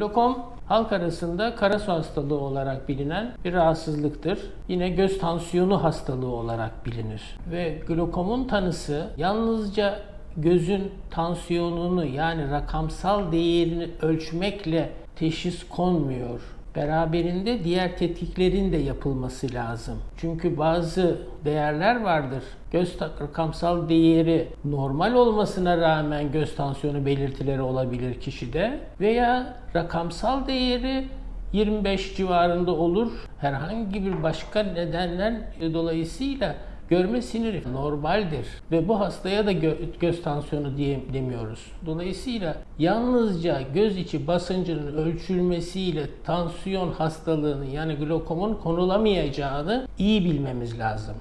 Glokom halk arasında karasu hastalığı olarak bilinen bir rahatsızlıktır. Yine göz tansiyonu hastalığı olarak bilinir. Ve glokomun tanısı yalnızca gözün tansiyonunu yani rakamsal değerini ölçmekle teşhis konmuyor. Beraberinde diğer tetkiklerin de yapılması lazım. Çünkü bazı değerler vardır. Göz rakamsal değeri normal olmasına rağmen göz tansiyonu belirtileri olabilir kişide veya rakamsal değeri 25 civarında olur. Herhangi bir başka nedenler dolayısıyla Görme siniri normaldir ve bu hastaya da gö- göz tansiyonu diye demiyoruz. Dolayısıyla yalnızca göz içi basıncının ölçülmesiyle tansiyon hastalığının yani glokomun konulamayacağını iyi bilmemiz lazım.